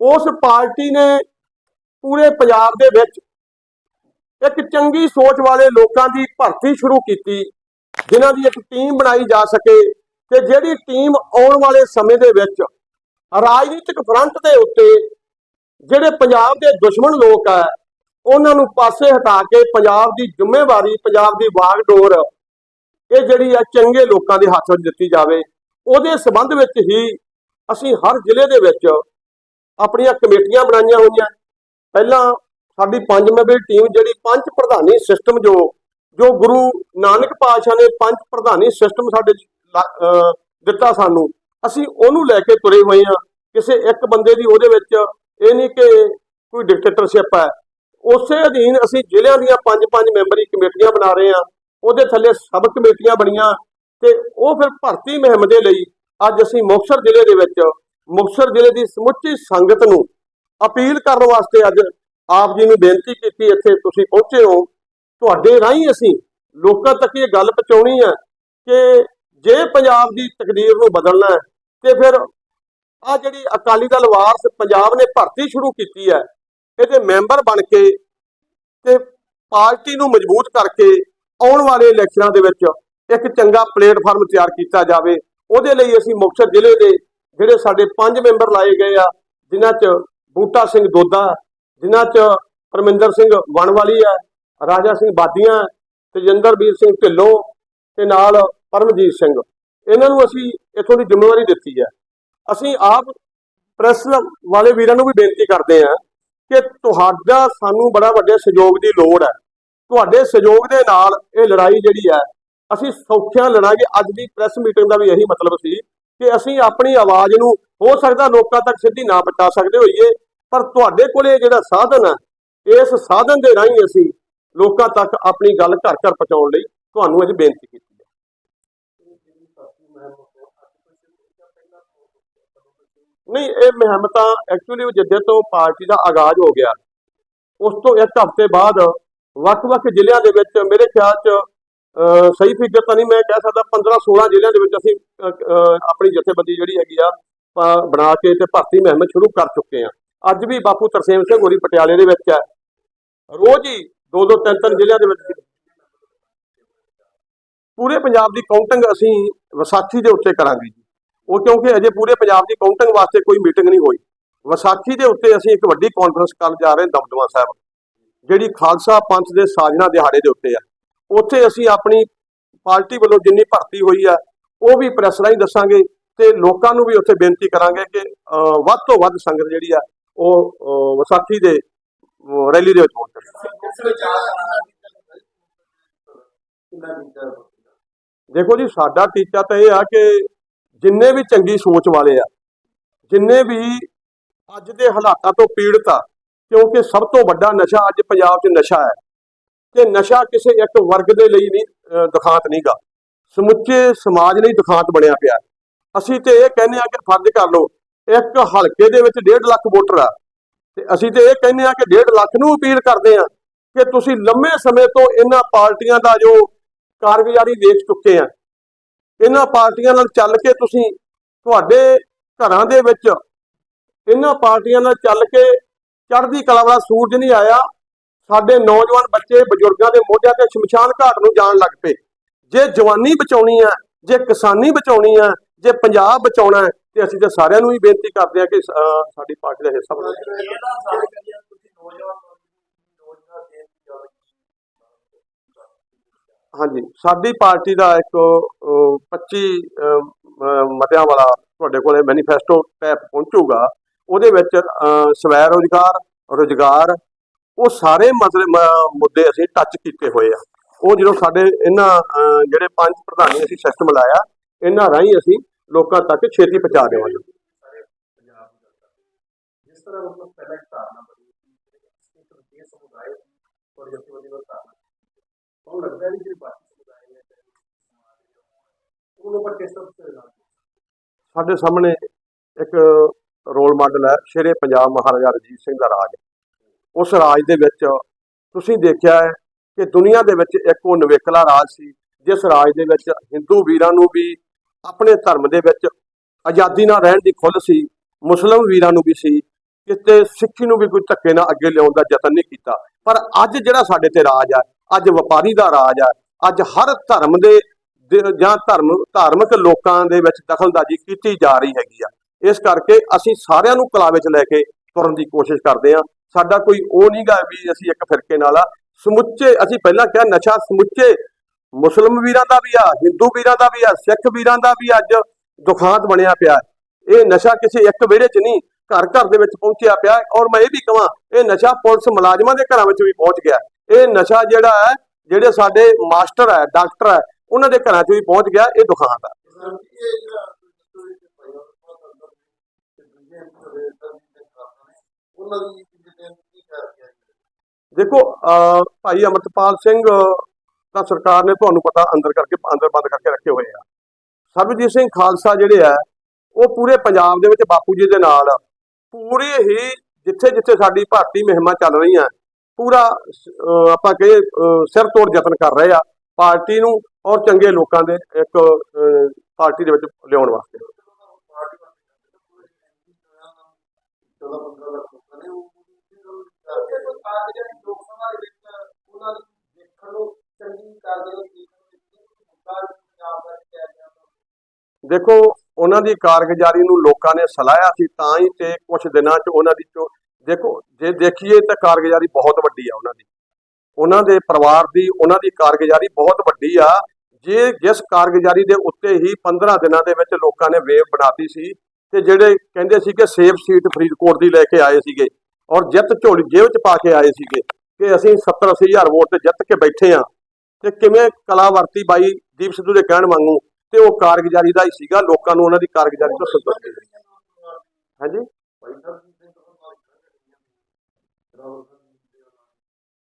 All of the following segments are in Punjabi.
ਉਸ ਪਾਰਟੀ ਨੇ ਪੂਰੇ ਪੰਜਾਬ ਦੇ ਵਿੱਚ ਇੱਕ ਚੰਗੀ ਸੋਚ ਵਾਲੇ ਲੋਕਾਂ ਦੀ ਭਰਤੀ ਸ਼ੁਰੂ ਕੀਤੀ, ਜਿਨ੍ਹਾਂ ਦੀ ਇੱਕ ਟੀਮ ਬਣਾਈ ਜਾ ਸਕੇ ਤੇ ਜਿਹੜੀ ਟੀਮ ਆਉਣ ਵਾਲੇ ਸਮੇਂ ਦੇ ਵਿੱਚ ਰਾਜਨੀਤਿਕ ਫਰੰਟ ਦੇ ਉੱਤੇ ਜਿਹੜੇ ਪੰਜਾਬ ਦੇ ਦੁਸ਼ਮਣ ਲੋਕ ਆ, ਉਹਨਾਂ ਨੂੰ ਪਾਸੇ ਹਟਾ ਕੇ ਪੰਜਾਬ ਦੀ ਜ਼ਿੰਮੇਵਾਰੀ, ਪੰਜਾਬ ਦੀ ਵਾਗਡੋਰ ਇਹ ਜਿਹੜੀ ਆ ਚੰਗੇ ਲੋਕਾਂ ਦੇ ਹੱਥ ਵਿੱਚ ਦਿੱਤੀ ਜਾਵੇ। ਉਹਦੇ ਸਬੰਧ ਵਿੱਚ ਹੀ ਅਸੀਂ ਹਰ ਜ਼ਿਲ੍ਹੇ ਦੇ ਵਿੱਚ ਆਪਣੀਆਂ ਕਮੇਟੀਆਂ ਬਣਾਈਆਂ ਹੋਈਆਂ। ਪਹਿਲਾਂ ਸਾਡੀ ਪੰਜ ਮੈਂਬਰੀ ਟੀਮ ਜਿਹੜੀ ਪੰਜ ਪ੍ਰਧਾਨੀ ਸਿਸਟਮ ਜੋ ਜੋ ਗੁਰੂ ਨਾਨਕ ਪਾਤਸ਼ਾਹ ਨੇ ਪੰਜ ਪ੍ਰਧਾਨੀ ਸਿਸਟਮ ਸਾਡੇ ਲਾ- ਦਿੱਤਾ ਸਾਨੂੰ। ਅਸੀਂ ਉਹਨੂੰ ਲੈ ਕੇ ਤੁਰੇ ਹੋਏ ਹਾਂ। ਕਿਸੇ ਇੱਕ ਬੰਦੇ ਦੀ ਉਹਦੇ ਵਿੱਚ ਇਹ ਨਹੀਂ ਕਿ ਕੋਈ ਡਿਕਟੇਟਰਸ਼ਿਪ ਹੈ। ਉਸੇ ਅਧੀਨ ਅਸੀਂ ਜ਼ਿਲ੍ਹਿਆਂ ਦੀਆਂ ਪੰਜ ਪੰਜ ਮੈਂਬਰੀ ਕਮੇਟੀਆਂ ਬਣਾ ਰਹੇ ਹਾਂ। ਉਹਦੇ ਥੱਲੇ ਸਬ ਕਮੇਟੀਆਂ ਬਣੀਆਂ ਤੇ ਉਹ ਫਿਰ ਭਰਤੀ ਮੁਹਿੰਮ ਦੇ ਲਈ ਅੱਜ ਅਸੀਂ ਮੁਕਤਸਰ ਜ਼ਿਲ੍ਹੇ ਦੇ ਵਿੱਚ ਮੁਕਤਸਰ ਜ਼ਿਲ੍ਹੇ ਦੀ ਸਮੁੱਚੀ ਸੰਗਤ ਨੂੰ ਅਪੀਲ ਕਰਨ ਵਾਸਤੇ ਅੱਜ ਆਪ ਜੀ ਨੂੰ ਬੇਨਤੀ ਕੀਤੀ, ਇੱਥੇ ਤੁਸੀਂ ਪਹੁੰਚੇ ਹੋ। ਤੁਹਾਡੇ ਰਾਹੀਂ ਅਸੀਂ ਲੋਕਾਂ ਤੱਕ ਇਹ ਗੱਲ ਪਹੁੰਚਾਉਣੀ ਹੈ ਕਿ ਜੇ ਪੰਜਾਬ ਦੀ ਤਕਦੀਰ ਨੂੰ ਬਦਲਣਾ ਹੈ, ਤੇ ਫਿਰ ਆ ਜਿਹੜੀ ਅਕਾਲੀ ਦਲ ਵਾਰਸ ਪੰਜਾਬ ਨੇ ਭਰਤੀ ਸ਼ੁਰੂ ਕੀਤੀ ਹੈ, ਇਹਦੇ ਮੈਂਬਰ ਬਣ ਕੇ ਤੇ ਪਾਰਟੀ ਨੂੰ ਮਜ਼ਬੂਤ ਕਰਕੇ ਆਉਣ ਵਾਲੇ ਇਲੈਕਸ਼ਨਾਂ ਦੇ ਵਿੱਚ ਇੱਕ ਚੰਗਾ ਪਲੇਟਫਾਰਮ ਤਿਆਰ ਕੀਤਾ ਜਾਵੇ। ਉਹਦੇ ਲਈ ਅਸੀਂ ਮੁਕਤਸਰ ਜ਼ਿਲ੍ਹੇ ਦੇ ਜਿਹੜੇ ਸਾਡੇ ਪੰਜ ਮੈਂਬਰ ਲਾਏ ਗਏ ਆ, ਜਿਨ੍ਹਾਂ 'ਚ ਬੂਟਾ ਸਿੰਘ ਦੋਦਾ, ਜਿਨ੍ਹਾਂ 'ਚ ਪਰਮਿੰਦਰ ਸਿੰਘ ਵਣਵਾਲੀ ਹੈ ਰਾਜਾ ਸਿੰਘ ਬਾਦੀਆਂ ਤੇਜਿੰਦਰਵੀਰ ਸਿੰਘ ਢਿੱਲੋਂ ਤੇ ਨਾਲ ਪਰਮਜੀਤ ਸਿੰਘ। ਇਹਨਾਂ ਨੂੰ ਅਸੀਂ ਇਥੋਂ ਦੀ ਜ਼ਿੰਮੇਵਾਰੀ ਦਿੱਤੀ ਹੈ ਅਸੀਂ ਆਪ ਪ੍ਰੈਸ ਵਾਲੇ ਵੀਰਾਂ ਨੂੰ ਵੀ ਬੇਨਤੀ ਕਰਦੇ ਹਾਂ ਕਿ ਤੁਹਾਡਾ ਸਾਨੂੰ ਬੜਾ ਵੱਡੇ ਸਹਿਯੋਗ ਦੀ ਲੋੜ ਹੈ ਤੁਹਾਡੇ ਸਹਿਯੋਗ ਦੇ ਨਾਲ ਇਹ ਲੜਾਈ ਜਿਹੜੀ ਹੈ ਅਸੀਂ ਸੌਖਿਆਂ ਲੜਾਂਗੇ। ਅੱਜ ਦੀ ਪ੍ਰੈਸ ਮੀਟਿੰਗ ਦਾ ਵੀ ਇਹੀ ਮਤਲਬ ਸੀ ਕਿ ਅਸੀਂ ਆਪਣੀ ਆਵਾਜ਼ ਨੂੰ ਹੋ ਸਕਦਾ ਲੋਕਾਂ ਤੱਕ ਸਿੱਧੀ ਨਾ ਪਹੁੰਚਾ ਸਕਦੇ ਹੋਈਏ, ਪਰ ਤੁਹਾਡੇ ਕੋਲੇ ਜਿਹੜਾ ਸਾਧਨ ਹੈ ਇਸ ਸਾਧਨ ਦੇ ਰਾਹੀਂ ਅਸੀਂ ਲੋਕਾਂ ਤੱਕ ਆਪਣੀ ਗੱਲ ਘਰ ਘਰ ਪਹੁੰਚਾਉਣ ਲਈ ਤੁਹਾਨੂੰ ਅੱਜ ਬੇਨਤੀ ਕੀਤੀ ਹੈ। ਨਹੀਂ, ਇਹ ਮੁਹਿੰਮ ਤਾਂ ਐਕਚੁਅਲੀ ਜਿੱਦੇ ਤੋਂ ਪਾਰਟੀ ਦਾ ਆਗਾਜ਼ ਹੋ ਗਿਆ, ਉਸ ਤੋਂ ਇੱਕ ਹਫ਼ਤੇ ਬਾਅਦ ਵੱਖ-ਵੱਖ ਜ਼ਿਲ੍ਹਿਆਂ ਦੇ ਵਿੱਚ ਮੇਰੇ ਖਿਆਲ 'ਚ ਸਹੀ ਫਿਗਰ ਤਾਂ ਨਹੀਂ ਮੈਂ ਕਹਿ ਸਕਦਾ 15-16 ਜ਼ਿਲ੍ਹਿਆਂ ਦੇ ਵਿੱਚ ਅਸੀਂ ਆਪਣੀ ਜਥੇਬੰਦੀ ਜਿਹੜੀ ਹੈਗੀ ਆ ਬਣਾ ਕੇ ਤੇ ਭਰਤੀ ਮੁਹਿੰਮ ਸ਼ੁਰੂ ਕਰ ਚੁੱਕੇ ਆ। ਅੱਜ ਵੀ ਬਾਪੂ ਤਰਸੇਮ ਸਿੰਘ ਹੋਰੀ ਪਟਿਆਲੇ ਦੇ ਵਿੱਚ ਹੈ। ਰੋਜ਼ ਹੀ ਦੋ ਦੋ, ਤਿੰਨ ਤਿੰਨ ਜ਼ਿਲ੍ਹਿਆਂ ਦੇ ਵਿੱਚ ਪੂਰੇ ਪੰਜਾਬ ਦੀ ਕਾਊਂਟਿੰਗ ਅਸੀਂ ਵਿਸਾਖੀ ਦੇ ਉੱਤੇ ਕਰਾਂਗੇ ਜੀ। ਉਹ ਕਿਉਂਕਿ ਅਜੇ ਪੂਰੇ ਪੰਜਾਬ ਦੀ ਕਾਊਂਟਿੰਗ ਵਾਸਤੇ ਕੋਈ ਮੀਟਿੰਗ ਨਹੀਂ ਹੋਈ। ਵਿਸਾਖੀ ਦੇ ਉੱਤੇ ਅਸੀਂ ਇੱਕ ਵੱਡੀ ਕਾਨਫਰੰਸ ਕਰਨ ਜਾ ਰਹੇ ਦਮਦਮਾ ਸਾਹਿਬ, ਜਿਹੜੀ ਖਾਲਸਾ ਪੰਥ ਦੇ ਸਾਜਨਾ ਦਿਹਾੜੇ ਦੇ ਉੱਤੇ ਆ। ਉੱਥੇ ਅਸੀਂ ਆਪਣੀ ਪਾਰਟੀ ਵੱਲੋਂ ਜਿੰਨੀ ਭਰਤੀ ਹੋਈ ਆ, ਉਹ ਵੀ ਪ੍ਰੈਸ ਰਾਹੀਂ ਦੱਸਾਂਗੇ ਤੇ ਲੋਕਾਂ ਨੂੰ ਵੀ ਉੱਥੇ ਬੇਨਤੀ ਕਰਾਂਗੇ ਕਿ ਵੱਧ ਤੋਂ ਵੱਧ ਸੰਗਤ ਜਿਹੜੀ ਆ, ਉਹ ਵਿਸਾਖੀ ਦੇ ਰੈਲੀ ਦੇ ਵਿੱਚ ਪਹੁੰਚੇ ਦੇਖੋ ਜੀ, ਸਾਡਾ ਟੀਚਾ ਤਾਂ ਇਹ ਆ ਕਿ ਜਿੰਨੇ ਵੀ ਚੰਗੀ ਸੋਚ ਵਾਲੇ ਆ, ਜਿੰਨੇ ਵੀ ਅੱਜ ਦੇ ਹਾਲਾਤਾਂ ਤੋਂ ਪੀੜਤ ਆ, ਕਿਉਂਕਿ ਸਭ ਤੋਂ ਵੱਡਾ ਨਸ਼ਾ ਅੱਜ ਪੰਜਾਬ 'ਚ ਨਸ਼ਾ ਹੈ। ਤੇ ਨਸ਼ਾ ਕਿਸੇ ਇੱਕ ਵਰਗ ਦੇ ਲਈ ਨਹੀਂ ਅਹ, ਦੁਖਾਂਤ ਨਹੀਂਗਾ। ਸਮੁੱਚੇ ਸਮਾਜ ਲਈ ਦੁਖਾਂਤ ਬਣਿਆ ਪਿਆ। ਅਸੀਂ ਤੇ ਇਹ ਕਹਿੰਦੇ ਆ ਕਿ ਫਰਜ਼ ਕਰ ਲਓ ਇੱਕ ਹਲਕੇ ਦੇ ਵਿੱਚ 1.5 ਲੱਖ ਵੋਟਰ ਆ। ਤੇ ਅਸੀਂ ਤੇ ਇਹ ਕਹਿੰਦੇ ਆ ਕਿ 1.5 ਲੱਖ ਨੂੰ ਅਪੀਲ ਕਰਦੇ ਆ ਕਿ ਤੁਸੀਂ ਲੰਮੇ ਸਮੇਂ ਤੋਂ ਇਹਨਾਂ ਪਾਰਟੀਆਂ ਦਾ ਜੋ ਕਾਰਗੁਜ਼ਾਰੀ ਦੇਖ ਚੁੱਕੇ ਆ ਇਹਨਾਂ ਪਾਰਟੀਆਂ ਨਾਲ ਚੱਲ ਕੇ ਤੁਸੀਂ ਤੁਹਾਡੇ ਘਰਾਂ ਦੇ ਵਿੱਚ ਇਹਨਾਂ ਪਾਰਟੀਆਂ ਨਾਲ ਚੱਲ ਕੇ ਚੜ੍ਹਦੀ ਕਲਾ ਵਾਲਾ ਸੂਰਜ ਨਹੀਂ ਆਇਆ ਸਾਡੇ ਨੌਜਵਾਨ ਬੱਚੇ ਬਜ਼ੁਰਗਾਂ ਦੇ ਮੋਢਿਆਂ ਤੇ ਸ਼ਮਸ਼ਾਨ ਘਾਟ ਨੂੰ ਜਾਣ ਲੱਗ ਪਏ। ਜੇ ਜਵਾਨੀ ਬਚਾਉਣੀ ਆ ਜੇ ਕਿਸਾਨੀ ਬਚਾਉਣੀ ਆ ਜੇ ਪੰਜਾਬ ਬਚਾਉਣਾ ਹੈ ਤੇ ਅਸੀਂ ਤਾਂ ਸਾਰਿਆਂ ਨੂੰ ਹੀ ਬੇਨਤੀ ਕਰਦੇ ਆ ਕਿ ਸਾਡੀ ਪਾਰਟੀ ਦਾ ਹਿੱਸਾ ਬਣੋ। ਹਾਂਜੀ ਸਾਡੀ ਪਾਰਟੀ ਦਾ ਇੱਕ ਅਹ, 25 ਮਤਿਆਂ ਵਾਲਾ ਤੁਹਾਡੇ ਕੋਲੇ ਮੈਨੀਫੈਸਟੋ ਟੈਪ ਪਹੁੰਚੂਗਾ। ਉਹਦੇ ਵਿੱਚ ਅਹ, ਸਵੈ ਰੋਜ਼ਗਾਰ ਰੋਜ਼ਗਾਰ ਉਹ ਸਾਰੇ ਮਸਲੇ ਮੁੱਦੇ ਅਸੀਂ ਟੱਚ ਕੀਤੇ ਹੋਏ ਆ। ਉਹ ਜਦੋਂ ਸਾਡੇ ਇਹਨਾਂ ਜਿਹੜੇ ਪੰਜ ਪ੍ਰਧਾਨੀ ਅਸੀਂ ਸਿਸਟਮ ਲਾਇਆ ਇਹਨਾਂ ਰਾਹੀਂ ਅਸੀਂ ਲੋਕਾਂ ਤੱਕ ਛੇਤੀ ਪਹੁੰਚਾ ਦੇਵਾਂਗੇ। ਜਿਸ ਤਰ੍ਹਾਂ ਮਤਲਬ ਪਹਿਲਾਂ ਇੱਕ ਧਾਰਨਾ ਬਣੀ ਸੀ ਇੱਕ ਦੇਸ਼ ਸਮੁਦਾਇ ਔਰ ਜਥੇਬੰਦੀ ਦਾ ਧਾਰਨਾ ਉਹ ਲੱਗਦਾ ਨਹੀਂ ਕਿ ਬਾਕੀ ਸਮੁਦਾਇ ਨੇ ਉਹਨੂੰ ਪਰ ਕਿਸ ਤਰ੍ਹਾਂ ਸੇ ਨਾਲ ਸਾਡੇ ਸਾਹਮਣੇ ਇੱਕ ਰੋਲ ਮਾਡਲ ਹੈ ਸ਼ੇਰੇ ਪੰਜਾਬ ਮਹਾਰਾਜਾ ਰਣਜੀਤ ਸਿੰਘ ਦਾ ਰਾਜ। ਉਸ ਰਾਜ ਦੇ ਵਿੱਚ ਤੁਸੀਂ ਦੇਖਿਆ ਹੈ ਕਿ ਦੁਨੀਆ ਦੇ ਵਿੱਚ ਇੱਕ ਉਹ ਨਵੇਕਲਾ ਰਾਜ ਸੀ, ਜਿਸ ਰਾਜ ਦੇ ਵਿੱਚ ਹਿੰਦੂ ਵੀਰਾਂ ਨੂੰ ਵੀ ਆਪਣੇ ਧਰਮ ਦੇ ਵਿੱਚ ਆਜ਼ਾਦੀ ਨਾਲ ਰਹਿਣ ਦੀ ਖੁੱਲ੍ਹ ਸੀ, ਮੁਸਲਮ ਵੀਰਾਂ ਨੂੰ ਵੀ ਸੀ, ਕਿਤੇ ਸਿੱਖੀ ਨੂੰ ਵੀ ਕੋਈ ਧੱਕੇ ਨਾਲ ਅੱਗੇ ਲਿਆਉਣ ਦਾ ਯਤਨ ਨਹੀਂ ਕੀਤਾ। ਪਰ ਅੱਜ ਜਿਹੜਾ ਸਾਡੇ ਤੇ ਰਾਜ ਆ, ਅੱਜ ਵਪਾਰੀ ਦਾ ਰਾਜ ਆ, ਅੱਜ ਹਰ ਧਰਮ ਦੇ ਜਾਂ ਧਰਮ, ਧਾਰਮਿਕ ਲੋਕਾਂ ਦੇ ਵਿੱਚ ਦਖਲਦਾਜ਼ੀ ਕੀਤੀ ਜਾ ਰਹੀ ਹੈਗੀ ਆ। ਇਸ ਕਰਕੇ ਅਸੀਂ ਸਾਰਿਆਂ ਨੂੰ ਕਲਾ ਵਿੱਚ ਲੈ ਕੇ ਤੁਰਨ ਦੀ ਕੋਸ਼ਿਸ਼ ਕਰਦੇ ਆ। ਸਾਡਾ ਕੋਈ ਉਹ ਨਹੀਂਗਾ ਵੀ ਅਸੀਂ ਇੱਕ ਫਿਰਕੇ ਨਾਲ ਆ। ਸਮੁੱਚੇ, ਅਸੀਂ ਪਹਿਲਾਂ ਕਿਹਾ ਨਸ਼ਾ ਸਮੁੱਚੇ ਮੁਸਲਮ ਵੀਰਾਂ ਦਾ ਵੀ ਆ, ਹਿੰਦੂ ਵੀਰਾਂ ਦਾ ਵੀ ਆ, ਸਿੱਖ ਵੀਰਾਂ ਦਾ ਵੀ ਅੱਜ ਦੁਖਾਂਤ ਬਣਿਆ ਪਿਆ ਇਹ ਨਸ਼ਾ ਕਿਸੇ ਇੱਕ ਵਿਹੜੇ 'ਚ ਨਹੀਂ, ਘਰ ਘਰ ਦੇ ਵਿੱਚ ਪਹੁੰਚਿਆ ਪਿਆ ਔਰ ਮੈਂ ਇਹ ਵੀ ਕਹਾਂ, ਇਹ ਨਸ਼ਾ ਪੁਲਿਸ ਮੁਲਾਜ਼ਮਾਂ ਦੇ ਘਰਾਂ ਵਿੱਚ ਵੀ ਪਹੁੰਚ ਗਿਆ ਇਹ ਨਸ਼ਾ ਜਿਹੜਾ ਹੈ, ਜਿਹੜੇ ਸਾਡੇ ਮਾਸਟਰ ਹੈ, ਡਾਕਟਰ ਹੈ, ਉਹਨਾਂ ਦੇ ਘਰਾਂ 'ਚ ਵੀ ਪਹੁੰਚ ਗਿਆ, ਇਹ ਦੁਖਾਂਤ ਹੈ ਕਿਸਾਨ ਜੀ ਇਹ ਜਿਹੜਾ ਤੁਸੀਂ ਤੇ ਭਾਈਆਂ ਬਹੁਤ ਅੰਦਰ ਤੇ ਦੂਜੇ ਜਿਹੜੇ ਤਾਂ ਦੇ ਖਾਤਾ ਨੇ ਉਹਨਾਂ ਦੀ ਜਿਹੜੇ ਕੀ ਕਰ ਦੇਖੋ ਭਾਈ ਅਮਰਤਪਾਲ ਸਿੰਘ ਤਾਂ ਸਰਕਾਰ ਨੇ ਤੁਹਾਨੂੰ ਪਤਾ ਅੰਦਰ ਕਰਕੇ, ਅੰਦਰ ਬੰਦ ਕਰਕੇ ਰੱਖੇ ਹੋਏ ਆ। ਸਰਬਜੀਤ ਸਿੰਘ ਖਾਲਸਾ ਜਿਹੜੇ ਆ, ਉਹ ਪੂਰੇ ਪੰਜਾਬ ਦੇ ਵਿੱਚ ਬਾਪੂ ਜੀ ਦੇ ਨਾਲ ਪੂਰੇ ਹੀ ਜਿੱਥੇ ਜਿੱਥੇ ਸਾਡੀ ਭਾਰਤੀ ਮਹਿਮਾ ਚੱਲ ਰਹੀਆਂ, ਪੂਰਾ ਆਪਾਂ ਕਹੇ ਸਿਰ ਤੋੜ ਯਤਨ ਕਰ ਰਹੇ ਆ ਪਾਰਟੀ ਨੂੰ ਔਰ ਚੰਗੇ ਲੋਕਾਂ ਦੇ ਇੱਕ ਪਾਰਟੀ ਦੇ ਵਿੱਚ ਲਿਆਉਣ ਵਾਸਤੇ। ਪਾਰਟੀ ਚੌਦਾਂ ਪੰਦਰਾਂ ਲੱਖ ਜਿਹੜੀ ਲੋਕ ਸਭਾ ਦੇ ਵਿੱਚ ਉਹਨਾਂ ਨੂੰ ਦੇਖਣ ਨੂੰ ਚੰਗੀ ਕਾਰਗੁਜ਼ਾਰੀ ਦੇਖਣ ਨੂੰ ਮੁੱਦਾ ਪੰਜਾਬ ਦਾ ਕਿਹਾ ਗਿਆ ਦੇਖੋ, ਉਹਨਾਂ ਦੀ ਕਾਰਗੁਜ਼ਾਰੀ ਨੂੰ ਲੋਕਾਂ ਨੇ ਸਲਾਹਿਆ ਸੀ, ਤਾਂ ਹੀ ਤੇ ਕੁਝ ਦਿਨਾਂ 'ਚ ਉਹਨਾਂ ਦੀ ਚੋ ਦੇਖੋ, ਜੇ ਦੇਖੀਏ ਤਾਂ ਕਾਰਗੁਜ਼ਾਰੀ ਬਹੁਤ ਵੱਡੀ ਆ ਉਹਨਾਂ ਦੀ। ਉਹਨਾਂ ਦੇ ਪਰਿਵਾਰ ਦੀ, ਉਹਨਾਂ ਦੀ ਕਾਰਗੁਜ਼ਾਰੀ ਬਹੁਤ ਵੱਡੀ ਆ। ਜੇ ਜਿਸ ਕਾਰਗੁਜ਼ਾਰੀ ਦੇ ਉੱਤੇ ਹੀ 15 ਦਿਨਾਂ ਦੇ ਵਿੱਚ ਲੋਕਾਂ ਨੇ ਵੇਵ ਬਣਾਤੀ ਸੀ, ਤੇ ਜਿਹੜੇ ਕਹਿੰਦੇ ਸੀ ਕਿ ਸੇਫ ਸੀਟ ਫਰੀਦਕੋਟ ਦੀ ਲੈ ਕੇ ਆਏ ਸੀਗੇ ਔਰ ਜਿੱਤ ਝੋਲੀ ਜੇਬ 'ਚ ਪਾ ਕੇ ਆਏ ਸੀਗੇ ਕਿ ਅਸੀਂ 70 80 ਹਜ਼ਾਰ ਵੋਟ ਤੇ ਜਿੱਤ ਕੇ ਬੈਠੇ ਆ ਤੇ ਕਿਵੇਂ ਕਲਾ ਵਰਤੀ ਬਾਈ ਦੀਪ ਸਿੱਧੂ ਦੇ ਕਹਿਣ ਵਾਂਗੂ ਤੇ ਉਹ ਕਾਰਗੁਜ਼ਾਰੀ ਦਾ ਹੀ ਸੀਗਾ, ਲੋਕਾਂ ਨੂੰ ਉਹਨਾਂ ਦੀ ਕਾਰਗੁਜ਼ਾਰੀ ਤੋਂ ਸੰਤੁਸ਼ਟੀ ਹਾਂਜੀ?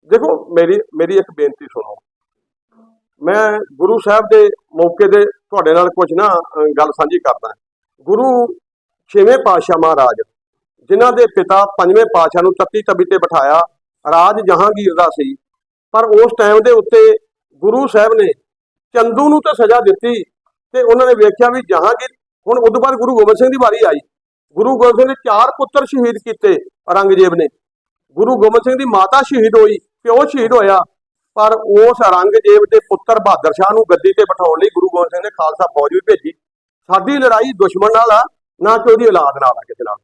ਦੇਖੋ, ਮੇਰੀ ਮੇਰੀ ਇੱਕ ਬੇਨਤੀ ਸੁਣੋ। ਮੈਂ ਗੁਰੂ ਸਾਹਿਬ ਦੇ ਮੌਕੇ ਦੇ ਤੁਹਾਡੇ ਨਾਲ ਕੁਝ ਨਾ ਗੱਲ ਸਾਂਝੀ ਕਰਦਾ। ਗੁਰੂ ਛੇਵੇਂ ਪਾਤਸ਼ਾਹ ਮਹਾਰਾਜ ਜਿਨ੍ਹਾਂ ਦੇ ਪਿਤਾ ਪੰਜਵੇਂ ਪਾਤਸ਼ਾਹ ਨੂੰ ਤੱਤੀ ਤਬੀ ਤੇ ਬਿਠਾਇਆ, ਰਾਜ ਜਹਾਂਗੀਰ ਦਾ ਸੀ। ਪਰ ਉਸ ਟਾਈਮ ਦੇ ਉੱਤੇ ਗੁਰੂ ਸਾਹਿਬ ਨੇ ਚੰਦੂ ਨੂੰ ਤਾਂ ਸਜ਼ਾ ਦਿੱਤੀ ਤੇ ਉਹਨਾਂ ਨੇ ਵੇਖਿਆ ਵੀ ਜਹਾਂਗੀਰ ਹੁਣ ਉਦੋਂ ਬਾਅਦ ਗੁਰੂ ਗੋਬਿੰਦ ਸਿੰਘ ਦੀ ਵਾਰੀ ਆਈ। ਗੁਰੂ ਗੋਬਿੰਦ ਸਿੰਘ ਦੇ ਚਾਰ ਪੁੱਤਰ ਸ਼ਹੀਦ ਕੀਤੇ ਔਰੰਗਜ਼ੇਬ ਨੇ। ਗੁਰੂ ਗੋਬਿੰਦ ਸਿੰਘ ਦੀ ਮਾਤਾ ਸ਼ਹੀਦ ਹੋਈ, ਪਿਓ ਸ਼ਹੀਦ ਹੋਇਆ, ਪਰ ਉਸ ਔਰੰਗਜ਼ੇਬ ਦੇ ਪੁੱਤਰ ਬਹਾਦਰ ਸ਼ਾਹ ਨੂੰ ਗੱਦੀ ਤੇ ਬਿਠਾਉਣ ਲਈ ਗੁਰੂ ਗੋਬਿੰਦ ਸਿੰਘ ਨੇ ਖਾਲਸਾ ਫੌਜ ਵੀ ਭੇਜੀ। ਸਾਡੀ ਲੜਾਈ ਦੁਸ਼ਮਣ ਨਾਲ ਆ, ਨਾ ਕਿ ਉਹਦੀ ਔਲਾਦ ਨਾਲ ਆ, ਕਿਸੇ ਨਾਲ।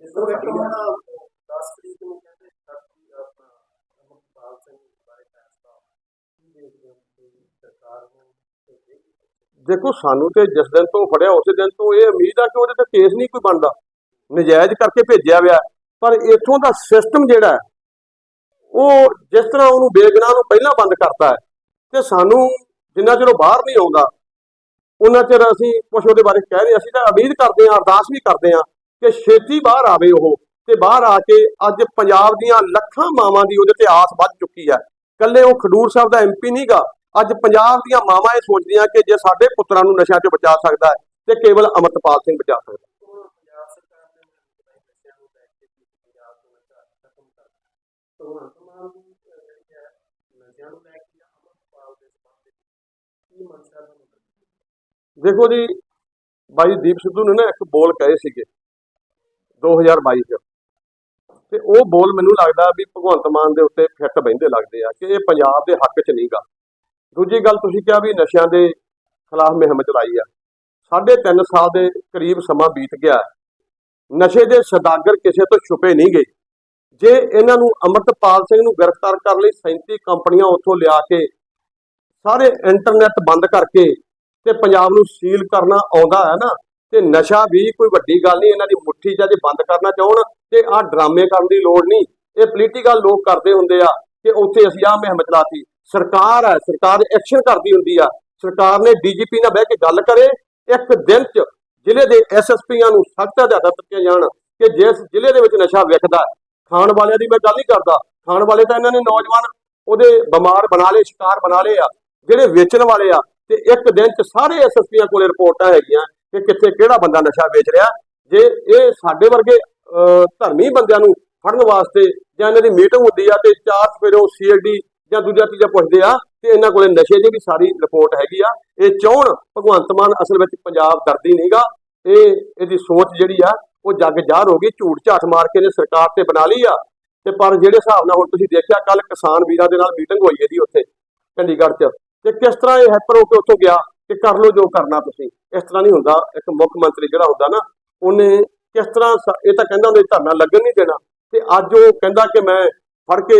ਜਿਸ ਤਰ੍ਹਾਂ ਕਿ ਹੁਣ 10 ਤਰੀਕ ਨੂੰ ਕਹਿੰਦੇ ਸਾਡੀ ਆਪਣਾ ਅਮਰਪਾਲ ਸਿੰਘ ਬਾਰੇ ਫੈਸਲਾ ਕੀ ਦੇਖਦੇ ਹੋ ਸਰਕਾਰ ਨੂੰ ਦੇਖੋ, ਸਾਨੂੰ ਤੇ ਜਿਸ ਦਿਨ ਤੋਂ ਫੜਿਆ, ਉਸੇ ਦਿਨ ਤੋਂ ਇਹ ਉਮੀਦ ਆ ਕਿ ਉਹਦੇ ਤੇ ਕੇਸ ਨਹੀਂ ਕੋਈ ਬਣਦਾ। ਨਜਾਇਜ਼ ਕਰਕੇ ਭੇਜਿਆ ਹੋਇਆ। ਪਰ ਇਥੋਂ ਦਾ ਸਿਸਟਮ ਜਿਹੜਾ ਉਹ ਜਿਸ ਤਰ੍ਹਾਂ ਉਹਨੂੰ ਬੇਗਨਾਹ ਨੂੰ ਪਹਿਲਾਂ ਬੰਦ ਕਰਤਾ ਹੈ, ਤੇ ਸਾਨੂੰ ਜਿੰਨਾ ਚਿਰ ਉਹ ਬਾਹਰ ਨਹੀਂ ਆਉਂਦਾ ਉਹਨਾਂ ਚਿਰ ਅਸੀਂ ਕੁਝ ਉਹਦੇ ਬਾਰੇ ਕਹਿ ਰਹੇ ਅਸੀਂ ਤਾਂ ਉਮੀਦ ਕਰਦੇ ਹਾਂ, ਅਰਦਾਸ ਵੀ ਕਰਦੇ ਹਾਂ ਕਿ ਛੇਤੀ ਬਾਹਰ ਆਵੇ ਉਹ ਤੇ ਬਾਹਰ ਆ ਕੇ ਅੱਜ ਪੰਜਾਬ ਦੀਆਂ ਲੱਖਾਂ ਮਾਵਾਂ ਦੀ ਉਹਦੇ ਤੇ ਆਸ ਵੱਧ ਚੁੱਕੀ ਹੈ। ਕੱਲੇ ਉਹ ਖਡੂਰ ਸਾਹਿਬ ਦਾ ਐਮਪੀ ਨਹੀਂਗਾ। ਅੱਜ ਪੰਜਾਬ ਦੀਆਂ ਮਾਵਾਂ ਇਹ ਸੋਚਦੀਆਂ ਕਿ ਜੇ ਸਾਡੇ ਪੁੱਤਰਾਂ ਨੂੰ ਨਸ਼ਿਆਂ ਤੋਂ ਬਚਾ ਸਕਦਾ ਹੈ, ਤੇ ਕੇਵਲ ਅਮਰਤਪਾਲ ਸਿੰਘ ਬਚਾ ਸਕਦਾ ਦੇਖੋ ਜੀ, ਬਾਈ ਦੀਪ ਸਿੱਧੂ ਨੇ ਨਾ ਇੱਕ ਬੋਲ ਕਹੇ ਸੀਗੇ। 2022 ਚ। ਤੇ ਉਹ ਬੋਲ ਮੈਨੂੰ ਲੱਗਦਾ ਵੀ ਭਗਵੰਤ ਮਾਨ ਦੇ ਉੱਤੇ ਫਿੱਟ ਬਹਿੰਦੇ ਲੱਗਦੇ ਆ ਕਿ ਇਹ ਪੰਜਾਬ ਦੇ ਹੱਕ 'ਚ ਨਹੀਂਗਾ। ਦੂਜੀ ਗੱਲ ਤੁਸੀਂ ਕਿਹਾ ਵੀ ਨਸ਼ਿਆਂ ਦੇ ਖਿਲਾਫ ਮੁਹਿੰਮ ਚਲਾਈ ਆ। ਸਾਢੇ ਤਿੰਨ ਸਾਲ ਦੇ ਕਰੀਬ ਸਮਾਂ ਬੀਤ ਗਿਆ। ਨਸ਼ੇ ਦੇ ਸਦਾਗਰ ਕਿਸੇ ਤੋਂ ਛੁਪੇ ਨਹੀਂ ਗਏ। ਜੇ ਇਹਨਾਂ ਨੂੰ ਅਮਰਤਪਾਲ ਸਿੰਘ ਨੂੰ ਗ੍ਰਿਫਤਾਰ ਕਰਨ ਲਈ 37 ਕੰਪਨੀਆਂ ਉੱਥੋਂ ਲਿਆ ਕੇ ਸਾਰੇ ਇੰਟਰਨੈਟ ਬੰਦ ਕਰਕੇ ਤੇ ਪੰਜਾਬ ਨੂੰ ਸੀਲ ਕਰਨਾ ਆਉਂਦਾ ਹੈ ਨਾ ਤੇ ਨਸ਼ਾ ਵੀ ਕੋਈ ਵੱਡੀ ਗੱਲ ਨਹੀਂ, ਇਹਨਾਂ ਦੀ ਮੁੱਠੀ 'ਚ ਜੇ ਬੰਦ ਕਰਨਾ ਚਾਹਣ ਤੇ ਆਹ ਡਰਾਮੇ ਕਰਨ ਦੀ ਲੋੜ ਨਹੀਂ। ਇਹ ਪੋਲੀਟੀਕਲ ਲੋਕ ਕਰਦੇ ਹੁੰਦੇ ਆ ਕਿ ਉੱਥੇ ਅਸੀਂ ਆਹ ਮਹਿਮ ਚਲਾਤੀ। ਸਰਕਾਰ ਹੈ, ਸਰਕਾਰ ਐਕਸ਼ਨ ਕਰਦੀ ਹੁੰਦੀ ਆ। ਸਰਕਾਰ ਨੇ ਡੀਜੀਪੀ ਨਾਲ ਬਹਿ ਕੇ ਗੱਲ ਕਰੇ, ਇੱਕ ਦਿਨ 'ਚ ਜ਼ਿਲ੍ਹੇ ਦੇ ਐਸਐਸਪੀਆਂ ਨੂੰ ਸਖਤ ਹਦਾਇਤਾਂ ਦਿੱਤੀਆਂ ਜਾਣ ਕਿ ਜਿਸ ਜ਼ਿਲ੍ਹੇ ਦੇ ਵਿੱਚ ਨਸ਼ਾ ਵਿਕਦਾ ਖਾਣ ਵਾਲਿਆਂ ਦੀ ਮੈਂ ਗੱਲ ਨਹੀਂ ਕਰਦਾ। ਖਾਣ ਵਾਲੇ ਤਾਂ ਇਹਨਾਂ ਨੇ ਨੌਜਵਾਨ ਉਹਦੇ ਬਿਮਾਰ ਬਣਾ ਲਏ, ਸ਼ਿਕਾਰ ਬਣਾ ਲਏ ਆ, ਜਿਹੜੇ ਵੇਚਣ ਵਾਲੇ ਆ, ਤੇ ਇੱਕ ਦਿਨ 'ਚ ਸਾਰੇ ਐਸਐਸਪੀਆਂ ਕੋਲੇ ਰਿਪੋਰਟਾਂ ਹੈਗੀਆਂ। ਕਿ ਕਿੱਥੇ ਕਿਹੜਾ ਬੰਦਾ ਨਸ਼ਾ ਵੇਚ ਰਿਹਾ ਜੇ ਇਹ ਸਾਡੇ ਵਰਗੇ ਅਹ, ਧਰਮੀ ਬੰਦਿਆਂ ਨੂੰ ਫੜਨ ਵਾਸਤੇ ਜਾਂ ਇਹਨਾਂ ਦੀ ਮੀਟਿੰਗ ਹੁੰਦੀ ਆ ਤੇ ਚਾਰ ਸਵੇਰੋਂ ਸੀਐਲਡੀ ਜਾਂ ਦੂਜਾ ਤੀਜਾ ਪੁੱਛਦੇ ਆ ਤੇ ਇਹਨਾਂ ਕੋਲੇ ਨਸ਼ੇ ਦੀ ਵੀ ਸਾਰੀ ਰਿਪੋਰਟ ਹੈਗੀ ਆ। ਇਹ ਚਾਹਣ ਭਗਵੰਤ ਮਾਨ ਅਸਲ ਵਿੱਚ ਪੰਜਾਬ ਦਰਦੀ ਨਹੀਂਗਾ ਇਹ ਇਹਦੀ ਸੋਚ ਜਿਹੜੀ ਆ ਉਹ ਜੱਗ ਜ਼ਾਹਰ ਹੋ ਗਈ ਝੂਠ ਝਾਠ ਮਾਰ ਕੇ ਨੇ ਸਰਕਾਰ ਤੇ ਬਣਾ ਲਈ ਆ। ਤੇ ਪਰ ਜਿਹੜੇ ਹਿਸਾਬ ਨਾਲ ਹੁਣ ਤੁਸੀਂ ਦੇਖਿਆ ਕੱਲ ਕਿਸਾਨ ਵੀਰਾਂ ਦੇ ਨਾਲ ਮੀਟਿੰਗ ਹੋਈ ਇਹਦੀ ਉੱਥੇ ਚੰਡੀਗੜ੍ਹ 'ਚ। ਤੇ ਕਿਸ ਤਰ੍ਹਾਂ ਇਹ ਹੈਪਰ ਹੋ ਕੇ ਉੱਥੋਂ ਗਿਆ? ਕਿ ਕਰ ਲਓ ਜੋ ਕਰਨਾ ਤੁਸੀਂ। ਇਸ ਤਰ੍ਹਾਂ ਨਹੀਂ ਹੁੰਦਾ। ਇੱਕ ਮੁੱਖ ਮੰਤਰੀ ਜਿਹੜਾ ਹੁੰਦਾ ਨਾ, ਉਹਨੇ ਕਿਸ ਤਰ੍ਹਾਂ ਇਹ ਤਾਂ ਕਹਿੰਦਾ ਉਹਨੇ ਧਰਨਾ ਲੱਗਣ ਨਹੀਂ ਦੇਣਾ। ਤੇ ਅੱਜ ਉਹ ਕਹਿੰਦਾ ਕਿ ਮੈਂ ਫੜ ਕੇ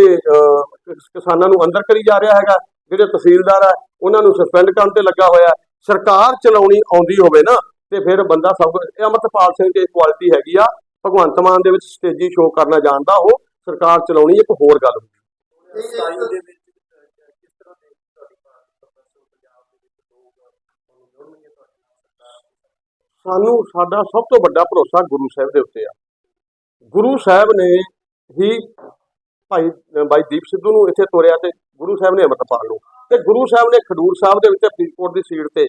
ਕਿਸਾਨਾਂ ਨੂੰ ਅੰਦਰ ਕਰੀ ਜਾ ਰਿਹਾ ਹੈਗਾ। ਜਿਹੜੇ ਤਹਿਸੀਲਦਾਰ ਆ, ਉਹਨਾਂ ਨੂੰ ਸਸਪੈਂਡ ਕਰਨ ਤੇ ਲੱਗਾ ਹੋਇਆ। ਸਰਕਾਰ ਚਲਾਉਣੀ ਆਉਂਦੀ ਹੋਵੇ ਨਾ, ਤੇ ਫਿਰ ਬੰਦਾ ਸਭ ਇਹ ਅਮਰਤਪਾਲ ਸਿੰਘ ਦੀ ਕੁਆਲਿਟੀ ਹੈਗੀ ਆ। ਭਗਵੰਤ ਮਾਨ ਦੇ ਵਿੱਚ ਸਟੇਜੀ ਸ਼ੋਅ ਕਰਨਾ ਜਾਣਦਾ ਉਹ। ਸਰਕਾਰ ਚਲਾਉਣੀ ਇੱਕ ਹੋਰ ਗੱਲ ਹੁੰਦੀ। ਸਟਾਈਲ ਦੇ ਵਿੱਚ ਅਹ, ਕਿਸ ਤਰ੍ਹਾਂ ਦੇ ਤੁਹਾਡੀ ਭਾਰਤ ਪ੍ਰਦਰਸ਼ਨ ਪੰਜਾਬ ਦੇ ਵਿੱਚ ਲੋਕ ਤੁਹਾਨੂੰ ਜੁੜਨਗੇ ਤੁਹਾਡੇ ਨਾਲ ਸਰਕਾਰ ਦੇ ਸਾਨੂੰ ਸਾਡਾ ਸਭ ਤੋਂ ਵੱਡਾ ਭਰੋਸਾ ਗੁਰੂ ਸਾਹਿਬ ਦੇ ਉੱਤੇ ਆ। ਗੁਰੂ ਸਾਹਿਬ ਨੇ ਹੀ ਭਾਈ, ਅਹ ਬਾਈ ਦੀਪ ਸਿੱਧੂ ਨੂੰ ਇੱਥੇ ਤੋਰਿਆ ਤੇ ਗੁਰੂ ਸਾਹਿਬ ਨੇ ਅਮਰਤਪਾਲ ਨੂੰ ਤੇ ਗੁਰੂ ਸਾਹਿਬ ਨੇ ਖਡੂਰ ਸਾਹਿਬ ਦੇ ਵਿੱਚ ਫਰੀਦਕੋਟ ਦੀ ਸੀਟ ਤੇ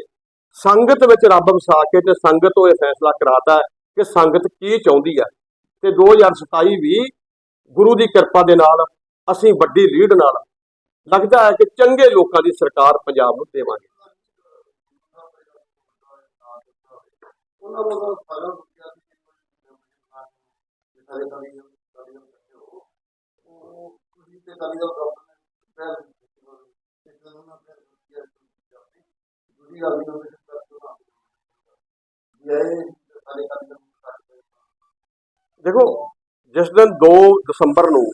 ਸੰਗਤ ਵਿੱਚ ਰੱਬ ਵਸਾ ਕੇ ਤੇ ਸੰਗਤ ਤੋਂ ਇਹ ਫੈਸਲਾ ਕਰਾਤਾ ਕਿ ਸੰਗਤ ਕੀ ਚਾਹੁੰਦੀ ਹੈ ਤੇ 2027 ਵੀ ਗੁਰੂ ਦੀ ਕਿਰਪਾ ਦੇ ਨਾਲ ਅਸੀਂ ਵੱਡੀ ਲੀਡ ਨਾਲ ਲੱਗਦਾ ਹੈ ਕਿ ਚੰਗੇ ਲੋਕਾਂ ਦੀ ਸਰਕਾਰ ਪੰਜਾਬ ਨੂੰ ਦੇਵਾਂਗੇ। ਉਹਨਾਂ ਵੱਲੋਂ ਸਾਰਾ ਰੁਪਿਆ ਦੀ ਜਿਹੜੇ ਕਾਲੀ ਕਾਲੀ ਕਾਲੀ ਹੋ ਉਹ ਤੁਸੀਂ ਤੇ ਕਾਲੀ ਦਾ ਪਹਿਲ ਤੇ ਜਦੋਂ ਨਾ ਫਿਰ ਰੁਪਿਆ ਦੂਜੀ ਗੱਲ ਨੂੰ ਕਰ ਦੋ ਇਹ ਕਾਲੀ ਕਾਲੀ ਦਾ ਦੇਖੋ, ਜਿਸ ਦਿਨ 2 ਦਸੰਬਰ ਨੂੰ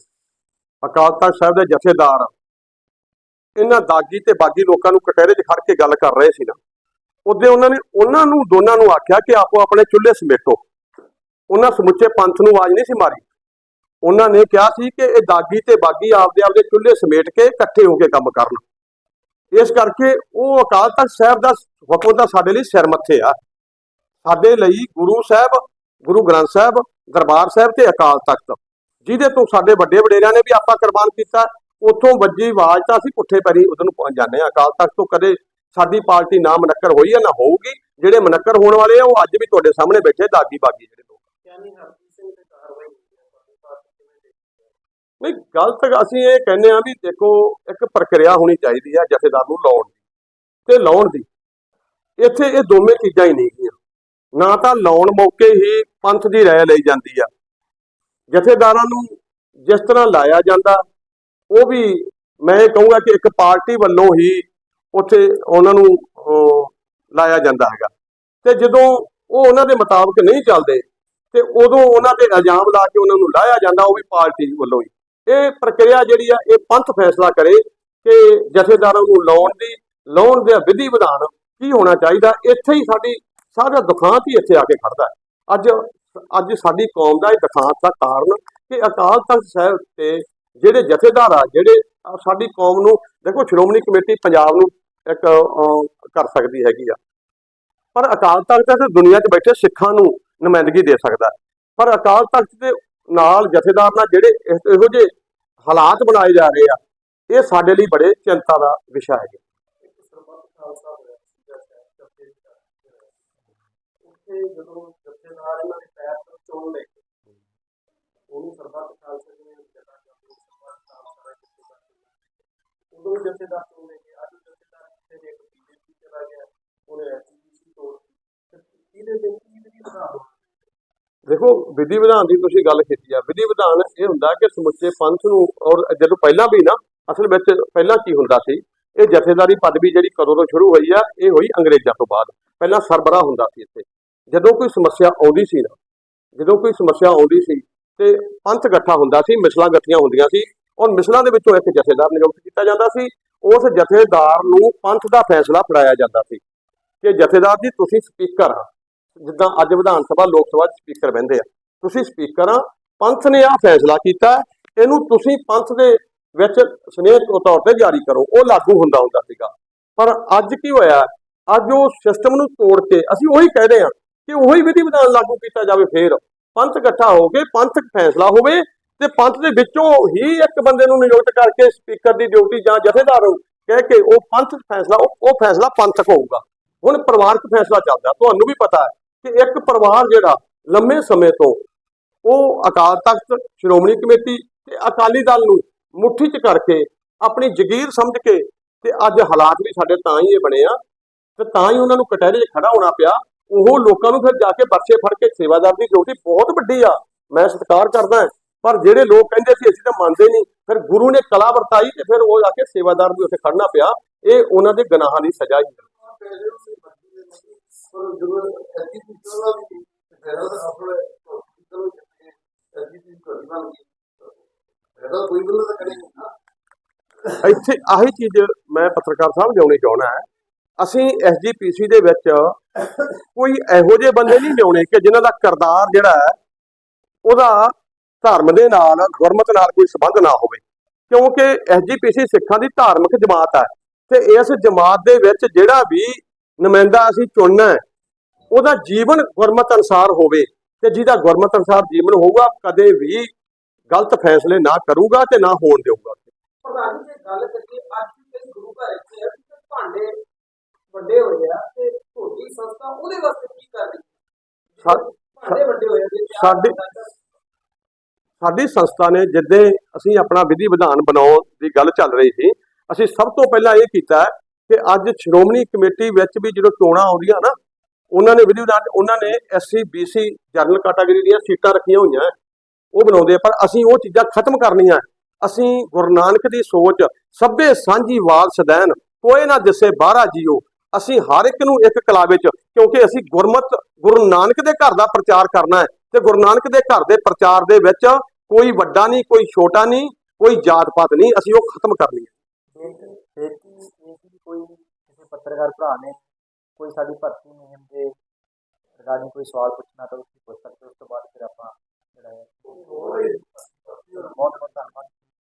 ਅਕਾਲ ਤਖਤ ਸਾਹਿਬ ਦੇ ਜਥੇਦਾਰ ਇਹਨਾਂ ਦਾਗੀ ਤੇ ਬਾਗੀ ਲੋਕਾਂ ਨੂੰ ਕਟਹਿਰੇ 'ਚ ਖੜ ਕੇ ਗੱਲ ਕਰ ਰਹੇ ਸੀ ਨਾ ਉਹਦੇ ਉਹਨਾਂ ਨੇ, ਉਹਨਾਂ ਨੂੰ, ਦੋਨਾਂ ਨੂੰ ਆਖਿਆ ਕਿ ਆਪੋ ਆਪਣੇ ਚੁੱਲ੍ਹੇ ਸਮੇਟੋ। ਉਹਨਾਂ ਸਮੁੱਚੇ ਪੰਥ ਨੂੰ ਆਵਾਜ਼ ਨਹੀਂ ਸੀ ਮਾਰੀ। ਉਹਨਾਂ ਨੇ ਕਿਹਾ ਸੀ ਕਿ ਇਹ ਦਾਗੀ ਤੇ ਬਾਗੀ ਆਪਦੇ ਆਪਦੇ ਚੁੱਲ੍ਹੇ ਸਮੇਟ ਕੇ ਇਕੱਠੇ ਹੋ ਕੇ ਕੰਮ ਕਰਨ। ਇਸ ਕਰਕੇ ਉਹ ਅਕਾਲ ਤਖਤ ਸਾਹਿਬ ਦਾ ਹੁਕਮ ਤਾਂ ਸਾਡੇ ਲਈ ਸਿਰ ਮੱਥੇ ਆ। ਸਾਡੇ ਲਈ ਗੁਰੂ ਸਾਹਿਬ, ਗੁਰੂ ਗ੍ਰੰਥ ਸਾਹਿਬ, ਦਰਬਾਰ ਸਾਹਿਬ ਤੇ ਅਕਾਲ ਤਖਤ। ਜਿਹਦੇ ਤੋਂ ਸਾਡੇ ਵੱਡੇ ਵਡੇਰਿਆਂ ਨੇ ਵੀ ਆਪਾਂ ਕੁਰਬਾਨ ਕੀਤਾ, ਉੱਥੋਂ ਵੱਜੀ ਆਵਾਜ਼ ਤਾਂ ਅਸੀਂ ਪੁੱਠੇ ਪੈਰੀ ਉਧਰ ਨੂੰ ਪਹੁੰਚ ਜਾਂਦੇ ਹਾਂ। ਅਕਾਲ ਤਖਤ ਤੋਂ ਕਦੇ ਸਾਡੀ ਪਾਰਟੀ ਨਾ ਮਨੱਕਰ ਹੋਈ ਹੈ, ਨਾ ਹੋਊਗੀ। ਜਿਹੜੇ ਮਨੱਕਰ ਹੋਣ ਵਾਲੇ ਆ, ਉਹ ਅੱਜ ਵੀ ਤੁਹਾਡੇ ਸਾਹਮਣੇ ਬੈਠੇ, ਦਾਗੀ ਬਾਗੀ ਜਿਹੜੇ ਲੋਕ। ਨਹੀਂ ਗਲਤ ਅਸੀਂ ਇਹ ਕਹਿੰਦੇ ਆ ਵੀ ਦੇਖੋ, ਇੱਕ ਪ੍ਰਕਿਰਿਆ ਹੋਣੀ ਚਾਹੀਦੀ ਹੈ ਜਥੇਦਾਰ ਨੂੰ ਲਾਉਣ ਦੀ ਤੇ ਲਾਉਣ ਦੀ। ਇੱਥੇ ਇਹ ਦੋਵੇਂ ਚੀਜ਼ਾਂ ਹੀ ਨਹੀਂ ਗੀਆਂ ਨਾ ਤਾਂ ਲਾਉਣ ਮੌਕੇ ਹੀ ਪੰਥ ਦੀ ਰਾਇ ਲਈ ਜਾਂਦੀ ਆ। ਜਥੇਦਾਰਾਂ ਨੂੰ ਜਿਸ ਤਰ੍ਹਾਂ ਲਾਇਆ ਜਾਂਦਾ, ਉਹ ਵੀ ਮੈਂ ਇਹ ਕਹੂੰਗਾ ਕਿ ਇੱਕ ਪਾਰਟੀ ਵੱਲੋਂ ਹੀ ਉੱਥੇ ਉਹਨਾਂ ਨੂੰ ਲਾਇਆ ਜਾਂਦਾ ਹੈਗਾ। ਤੇ ਜਦੋਂ ਉਹ ਉਹਨਾਂ ਦੇ ਮੁਤਾਬਕ ਨਹੀਂ ਚੱਲਦੇ, ਤੇ ਉਦੋਂ ਉਹਨਾਂ ਤੇ ਇਲਜ਼ਾਮ ਲਾ ਕੇ ਉਹਨਾਂ ਨੂੰ ਲਾਇਆ ਜਾਂਦਾ, ਉਹ ਵੀ ਪਾਰਟੀ ਵੱਲੋਂ ਹੀ। ਇਹ ਪ੍ਰਕਿਰਿਆ ਜਿਹੜੀ ਆ, ਇਹ ਪੰਥ ਫੈਸਲਾ ਕਰੇ ਕਿ ਜਥੇਦਾਰਾਂ ਨੂੰ ਲਾਉਣ ਦੀ, ਲਾਉਣ ਦੇ ਵਿਧੀ ਵਿਧਾਨ ਕੀ ਹੋਣਾ ਚਾਹੀਦਾ। ਇੱਥੇ ਹੀ ਸਾਡੀ, ਸਾਰਾ ਦੁਖਾਂਤ ਹੀ ਇੱਥੇ ਆ ਕੇ ਖੜਦਾ ਅੱਜ ਅੱਜ ਸਾਡੀ ਕੌਮ ਦਾ ਇਹ ਦੁਖਾਂਤ ਦਾ ਕਾਰਨ ਕਿ ਅਕਾਲ ਤਖਤ ਸਾਹਿਬ ਤੇ ਜਿਹੜੇ ਜਥੇਦਾਰ ਆ, ਜਿਹੜੇ ਸਾਡੀ ਕੌਮ ਨੂੰ, ਦੇਖੋ ਸ਼੍ਰੋਮਣੀ ਕਮੇਟੀ ਪੰਜਾਬ ਨੂੰ ਇੱਕ ਕਰ ਸਕਦੀ ਹੈਗੀ ਆ। ਪਰ ਅਕਾਲ ਤਖਤ ਤੇ ਦੁਨੀਆ 'ਚ ਬੈਠੇ ਸਿੱਖਾਂ ਨੂੰ ਨੁਮਾਇੰਦਗੀ ਦੇ ਸਕਦਾ। ਪਰ ਅਕਾਲ ਤਖਤ ਦੇ ਨਾਲ ਜਥੇਦਾਰ ਨਾਲ ਜਿਹੜੇ ਇਹੋ ਜਿਹੇ ਹਾਲਾਤ ਬਣਾਏ ਜਾ ਰਹੇ ਆ, ਇਹ ਸਾਡੇ ਲਈ ਬੜੇ ਚਿੰਤਾ ਦਾ ਵਿਸ਼ਾ ਹੈ ਜਦੋਂ ਜਥੇਦਾਰ ਇਹਨਾਂ ਦੇ ਪੈਰ ਤੋਂ ਚੋਣ ਲੈ ਕੇ, ਉਹਨੂੰ ਸਰਬੱਤ ਖਾਲਸਾ ਜਥੇਦਾਰ ਜਥੇਦਾਰ ਚੋਣ ਲੈ ਅੱਜ ਜਥੇਦਾਰ ਕਿੱਥੇ ਨੇ ਬੀਜੇਪੀ ਚਲਾ ਗਿਆ, ਉਹਨੇ ਐਸਜੀਪੀਸੀ ਤੋੜਤੀ ਤੇ ਇਹਦੇ ਵਿੱਚ ਕੀ ਵੀ ਵਧਾ ਦੇਖੋ, ਵਿਧੀ ਵਿਧਾਨ ਦੀ ਤੁਸੀਂ ਗੱਲ ਕੀਤੀ ਆ। ਵਿਧੀ ਵਿਧਾਨ ਇਹ ਹੁੰਦਾ ਕਿ ਸਮੁੱਚੇ ਪੰਥ ਨੂੰ, ਔਰ ਜਦੋਂ ਪਹਿਲਾਂ ਵੀ ਨਾ, ਅਸਲ ਵਿੱਚ ਪਹਿਲਾਂ ਕੀ ਹੁੰਦਾ ਸੀ? ਇਹ ਜਥੇਦਾਰੀ ਪਦਵੀ ਜਿਹੜੀ ਕਦੋਂ ਤੋਂ ਸ਼ੁਰੂ ਹੋਈ ਆ, ਇਹ ਹੋਈ ਅੰਗਰੇਜ਼ਾਂ ਤੋਂ ਬਾਅਦ। ਪਹਿਲਾਂ ਸਰਬਰਾਹ ਹੁੰਦਾ ਸੀ ਇੱਥੇ। ਜਦੋਂ ਕੋਈ ਸਮੱਸਿਆ ਆਉਂਦੀ ਸੀ ਨਾ, ਜਦੋਂ ਕੋਈ ਸਮੱਸਿਆ ਆਉਂਦੀ ਸੀ, ਤੇ ਪੰਥ ਇਕੱਠਾ ਹੁੰਦਾ ਸੀ, ਮਿਸਲਾਂ ਇਕੱਠੀਆਂ ਹੁੰਦੀਆਂ ਸੀ ਔਰ ਮਿਸਲਾਂ ਦੇ ਵਿੱਚੋਂ ਇੱਕ ਜਥੇਦਾਰ ਨਿਯੁਕਤ ਕੀਤਾ ਜਾਂਦਾ ਸੀ। ਉਸ ਜਥੇਦਾਰ ਨੂੰ ਪੰਥ ਦਾ ਫੈਸਲਾ ਫੜਾਇਆ ਜਾਂਦਾ ਸੀ ਕਿ ਜਥੇਦਾਰ ਜੀ, ਤੁਸੀਂ ਸਪੀਕਰ ਆ ਜਿੱਦਾਂ ਅੱਜ ਵਿਧਾਨ ਸਭਾ, ਲੋਕ ਸਭਾ ਸਪੀਕਰ ਬਹਿੰਦੇ ਆ। ਤੁਸੀਂ ਸਪੀਕਰ ਆ ਪੰਥ ਨੇ ਆ ਫੈਸਲਾ ਕੀਤਾ। ਇਹਨੂੰ ਤੁਸੀਂ ਪੰਥ ਦੇ ਵਿੱਚ ਸਨੇਹ ਤੌਰ ਤੇ ਜਾਰੀ ਕਰੋ। ਉਹ ਲਾਗੂ ਹੁੰਦਾ ਹੁੰਦਾ ਸੀਗਾ। ਪਰ ਅੱਜ ਕੀ ਹੋਇਆ? ਅੱਜ ਉਹ ਸਿਸਟਮ ਨੂੰ ਤੋੜ ਕੇ ਅਸੀਂ ਉਹੀ ਕਹਿੰਦੇ ਆ ਕਿ ਉਹੀ ਵਿਧੀ ਵਿਧਾਨ ਲਾਗੂ ਕੀਤਾ ਜਾਵੇ ਫੇਰ। ਪੰਥ ਇਕੱਠਾ ਹੋ ਕੇ ਪੰਥਕ ਫੈਸਲਾ ਹੋਵੇ। ਤੇ ਪੰਥ ਦੇ ਵਿੱਚੋਂ ਹੀ ਇੱਕ ਬੰਦੇ ਨੂੰ ਨਿਯੁਕਤ ਕਰਕੇ ਸਪੀਕਰ ਦੀ ਡਿਊਟੀ ਜਾਂ ਜਥੇਦਾਰ ਨੂੰ ਕਹਿ ਕੇ ਉਹ ਪੰਥ ਫੈਸਲਾ, ਉਹ ਫੈਸਲਾ ਪੰਥਕ ਹੋਊਗਾ। ਹੁਣ ਪਰਿਵਾਰਕ ਫੈਸਲਾ ਚੱਲਦਾ। ਤੁਹਾਨੂੰ ਵੀ ਪਤਾ ਹੈ ਕਿ ਇੱਕ ਪਰਿਵਾਰ ਜਿਹੜਾ ਲੰਮੇ ਸਮੇਂ ਤੋਂ ਉਹ ਅਕਾਲ ਤਖਤ, ਸ਼੍ਰੋਮਣੀ ਕਮੇਟੀ ਤੇ ਅਕਾਲੀ ਦਲ ਨੂੰ ਮੁੱਠੀ 'ਚ ਕਰਕੇ ਆਪਣੀ ਜ਼ਗੀਰ ਸਮਝ ਕੇ ਤੇ ਅੱਜ ਹਾਲਾਤ ਵੀ ਸਾਡੇ ਤਾਂ ਹੀ ਇਹ ਬਣੇ ਆ, ਤੇ ਤਾਂ ਹੀ ਉਹਨਾਂ ਨੂੰ ਕਟਹਿਰੇ 'ਚ ਖੜਾ ਹੋਣਾ ਪਿਆ। ਉਹ ਲੋਕਾਂ ਨੂੰ ਫਿਰ ਜਾ ਕੇ ਬਰਸੇ ਫੜ ਕੇ ਸੇਵਾਦਾਰ ਦੀ ਡਿਊਟੀ ਬਹੁਤ ਵੱਡੀ ਆ। ਮੈਂ ਸਤਿਕਾਰ ਕਰਦਾ ਪਰ ਜਿਹੜੇ ਲੋਕ ਕਹਿੰਦੇ ਸੀ ਅਸੀਂ ਤਾਂ ਮੰਨਦੇ ਨਹੀਂ, ਫਿਰ ਗੁਰੂ ਨੇ ਕਲਾ ਵਰਤਾਈ ਤੇ ਫਿਰ ਉਹ ਜਾ ਕੇ ਸੇਵਾਦਾਰ ਵੀ ਉੱਥੇ ਖੜਨਾ ਪਿਆ। ਇਹ ਉਹਨਾਂ ਦੇ ਗੁਨਾਹਾਂ ਦੀ ਸਜ਼ਾ ਹੀ ਇੱਥੇ ਆਹੀ ਚੀਜ਼ ਮੈਂ ਪੱਤਰਕਾਰ ਸਾਹਿਬ ਲਿਆਉਣੀ ਚਾਹੁੰਦਾ ਹੈ। ਅਸੀਂ ਐਸਜੀਪੀਸੀ ਦੇ ਵਿੱਚ ਕੋਈ ਇਹੋ ਜਿਹੇ ਬੰਦੇ ਨਹੀਂ ਲਿਆਉਣੇ ਕਿ ਜਿਨ੍ਹਾਂ ਦਾ ਕਰਤਾਰ ਜਿਹੜਾ ਹੈ, ਉਹਦਾ ਧਰਮ ਦੇ ਨਾਲ ਗੁਰਮਤ ਨਾਲ ਕੋਈ ਸੰਬੰਧ ਨਾ ਹੋਵੇ। ਕਿਉਂਕਿ ਐਸਜੀਪੀਸੀ ਸਿੱਖਾਂ ਦੀ ਧਾਰਮਿਕ ਜਮਾਤ ਹੈ। ਤੇ ਇਸ ਜਮਾਤ ਦੇ ਵਿੱਚ ਜਿਹੜਾ ਵੀ ਨੁਮਾਇੰਦਾ ਅਸੀਂ ਚੁਣਨਾ ਹੈ ਉਹਦਾ ਜੀਵਨ ਗੁਰਮਤ ਅਨੁਸਾਰ ਹੋਵੇ ਤੇ ਜਿਹਦਾ ਗੁਰਮਤ ਅਨੁਸਾਰ ਜੀਵਨ ਹੋਊਗਾ ਕਦੇ ਵੀ ਗਲਤ ਫੈਸਲੇ ਨਾ ਕਰੂਗਾ ਤੇ ਨਾ ਹੋਣ ਦੇਊਗਾ। ਪ੍ਰਧਾਨ ਜੀ ਗੱਲ ਕਰੀਏ ਅੱਜ ਵੀ ਕਈ ਗੁਰੂ ਘਰ ਇੱਥੇ ਆ ਕਿ ਭਾਂਡੇ ਵੱਡੇ ਹੋਏ ਆ ਤੇ ਤੁਹਾਡੀ ਸੰਸਥਾ ਉਹਦੇ ਵਾਸਤੇ ਕੀ ਕਰ ਰਹੀ ਹੈ? ਸਾ- ਭਾਂਡੇ ਵੱਡੇ ਹੋਏ ਆ ਸਾਡੀ- ਸਾਡੀ ਸੰਸਥਾ ਨੇ ਜਿੱਦੇ ਅਸੀਂ ਆਪਣਾ ਵਿਧੀ ਵਿਧਾਨ ਬਣਾਉਣ ਦੀ ਗੱਲ ਚੱਲ ਰਹੀ ਸੀ ਅਸੀਂ ਸਭ ਤੋਂ ਪਹਿਲਾਂ ਇਹ ਕੀਤਾ ਕਿ ਅੱਜ ਸ਼੍ਰੋਮਣੀ ਕਮੇਟੀ ਵਿੱਚ ਵੀ ਜਦੋਂ ਚੋਣਾਂ ਆਉਂਦੀਆਂ ਨਾ ਉਹਨਾਂ ਨੇ ਵਿਧੀ ਵਿਧਾਨ ਉਹਨਾਂ ਨੇ ਐਸਸੀ ਬੀਸੀ ਜਨਰਲ ਕੈਟਾਗਰੀ ਦੀਆਂ ਸੀਟਾਂ ਰੱਖੀਆਂ ਹੋਈਆਂ। ਉਹ ਬਣਾਉਂਦੇ ਆ, ਪਰ ਅਸੀਂ ਉਹ ਚੀਜ਼ਾਂ ਖਤਮ ਕਰਨੀਆਂ। ਅਸੀਂ ਗੁਰੂ ਨਾਨਕ ਦੀ ਸੋਚ ਸਭੇ ਸਾਂਝੀ ਵਾਲ ਸਦੈਨ ਕੋਈ ਨਾ ਦਿਸੇ ਬਾਹਰਾ ਜੀਓ। ਅਸੀਂ ਹਰ ਇੱਕ ਨੂੰ ਇੱਕ ਕਲਾ ਵਿੱਚ ਕਿਉਂਕਿ ਅਸੀਂ ਗੁਰਮਤ ਗੁਰੂ ਨਾਨਕ ਦੇ ਘਰ ਦਾ ਪ੍ਰਚਾਰ ਕਰਨਾ ਹੈ। ਤੇ ਗੁਰੂ ਨਾਨਕ ਦੇ ਘਰ ਦੇ ਪ੍ਰਚਾਰ ਦੇ ਵਿੱਚ ਕੋਈ ਵੱਡਾ ਨਹੀਂ, ਕੋਈ ਛੋਟਾ ਨਹੀਂ, ਕੋਈ ਜਾਤ ਪਾਤ ਨਹੀਂ, ਅਸੀਂ ਉਹ ਖਤਮ ਕਰਨੀ ਹੈ ਬੇਨਤੀ ਕੋਈ ਕਿਸੇ ਪੱਤਰਕਾਰ ਭਰਾ ਨੇ ਕੋਈ ਸਾਡੀ ਭਰਤੀ ਨਿਯਮ ਦੇ ਰਿਗਾਰਡਿੰਗ ਕੋਈ ਸਵਾਲ ਪੁੱਛਣਾ ਤਾਂ ਤੁਸੀਂ ਪੁੱਛ ਸਕਦੇ ਹੋ, ਉਸ ਤੋਂ ਬਾਅਦ ਫਿਰ ਆਪਾਂ ਜਿਹੜਾ ਹੈ ਬਹੁਤ ਬਹੁਤ ਧੰਨਵਾਦ।